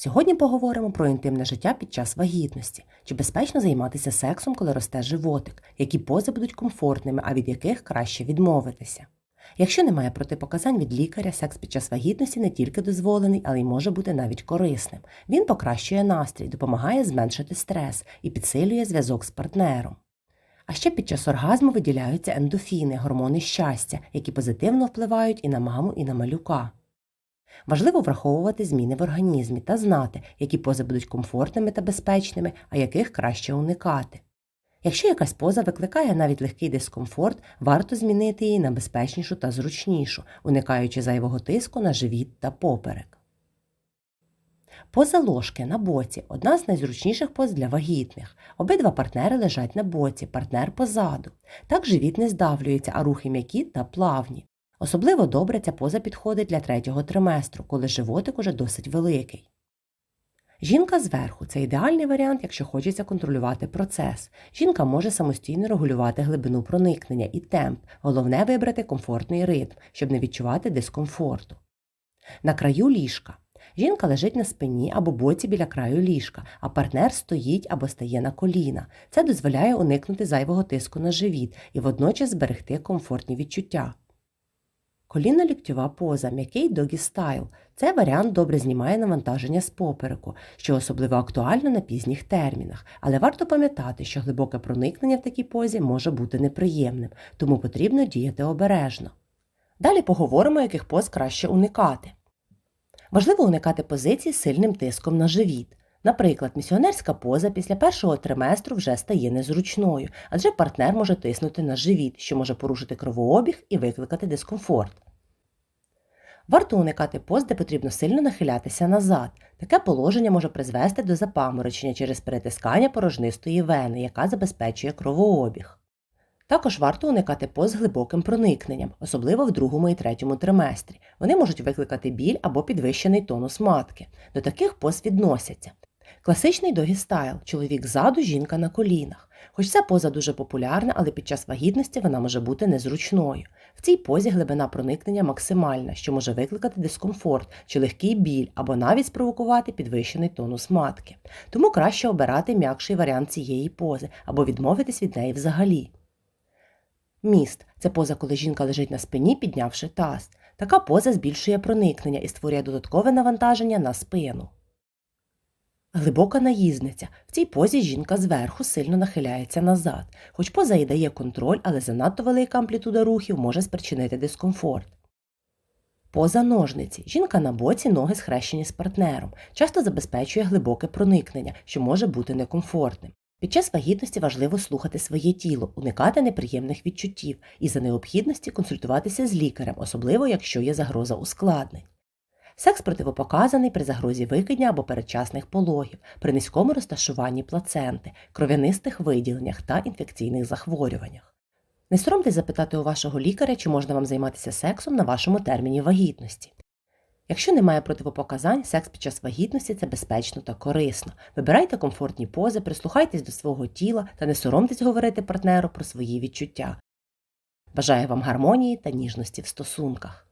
Сьогодні поговоримо про інтимне життя під час вагітності, чи безпечно займатися сексом, коли росте животик, які пози будуть комфортними, а від яких краще відмовитися. Якщо немає протипоказань від лікаря, секс під час вагітності не тільки дозволений, але й може бути навіть корисним. Він покращує настрій, допомагає зменшити стрес і підсилює зв'язок з партнером. А ще під час оргазму виділяються ендофіни, гормони щастя, які позитивно впливають і на маму, і на малюка. Важливо враховувати зміни в організмі та знати, які пози будуть комфортними та безпечними, а яких краще уникати. Якщо якась поза викликає навіть легкий дискомфорт, варто змінити її на безпечнішу та зручнішу, уникаючи зайвого тиску на живіт та поперек. Поза ложки на боці одна з найзручніших поз для вагітних. Обидва партнери лежать на боці, партнер позаду. Так живіт не здавлюється, а рухи м'які та плавні. Особливо добре ця поза підходить для третього триместру, коли животик уже досить великий. Жінка зверху це ідеальний варіант, якщо хочеться контролювати процес. Жінка може самостійно регулювати глибину проникнення і темп, головне вибрати комфортний ритм, щоб не відчувати дискомфорту. На краю ліжка. Жінка лежить на спині або боці біля краю ліжка, а партнер стоїть або стає на коліна. Це дозволяє уникнути зайвого тиску на живіт і водночас зберегти комфортні відчуття. Колінно ліктьова поза, м'який догі стайл. Це варіант добре знімає навантаження з попереку, що особливо актуально на пізніх термінах, але варто пам'ятати, що глибоке проникнення в такій позі може бути неприємним, тому потрібно діяти обережно. Далі поговоримо, яких поз краще уникати. Важливо уникати позицій з сильним тиском на живіт. Наприклад, місіонерська поза після першого триместру вже стає незручною, адже партнер може тиснути на живіт, що може порушити кровообіг і викликати дискомфорт. Варто уникати поз, де потрібно сильно нахилятися назад. Таке положення може призвести до запаморочення через перетискання порожнистої вени, яка забезпечує кровообіг. Також варто уникати поз глибоким проникненням, особливо в другому і третьому триместрі. Вони можуть викликати біль або підвищений тонус матки. До таких поз відносяться. Класичний догі-стайл – чоловік ззаду, жінка на колінах. Хоч ця поза дуже популярна, але під час вагітності вона може бути незручною. В цій позі глибина проникнення максимальна, що може викликати дискомфорт чи легкий біль або навіть спровокувати підвищений тонус матки. Тому краще обирати м'якший варіант цієї пози або відмовитись від неї взагалі. Міст це поза, коли жінка лежить на спині, піднявши таз. Така поза збільшує проникнення і створює додаткове навантаження на спину. Глибока наїзниця. В цій позі жінка зверху сильно нахиляється назад, хоч поза і дає контроль, але занадто велика амплітуда рухів може спричинити дискомфорт. Поза ножниці. Жінка на боці ноги схрещені з партнером, часто забезпечує глибоке проникнення, що може бути некомфортним. Під час вагітності важливо слухати своє тіло, уникати неприємних відчуттів і за необхідності консультуватися з лікарем, особливо якщо є загроза ускладнень. Секс противопоказаний при загрозі викидня або передчасних пологів, при низькому розташуванні плаценти, кров'янистих виділеннях та інфекційних захворюваннях. Не соромтесь запитати у вашого лікаря, чи можна вам займатися сексом на вашому терміні вагітності. Якщо немає противопоказань, секс під час вагітності це безпечно та корисно. Вибирайте комфортні пози, прислухайтесь до свого тіла та не соромтесь говорити партнеру про свої відчуття. Бажаю вам гармонії та ніжності в стосунках.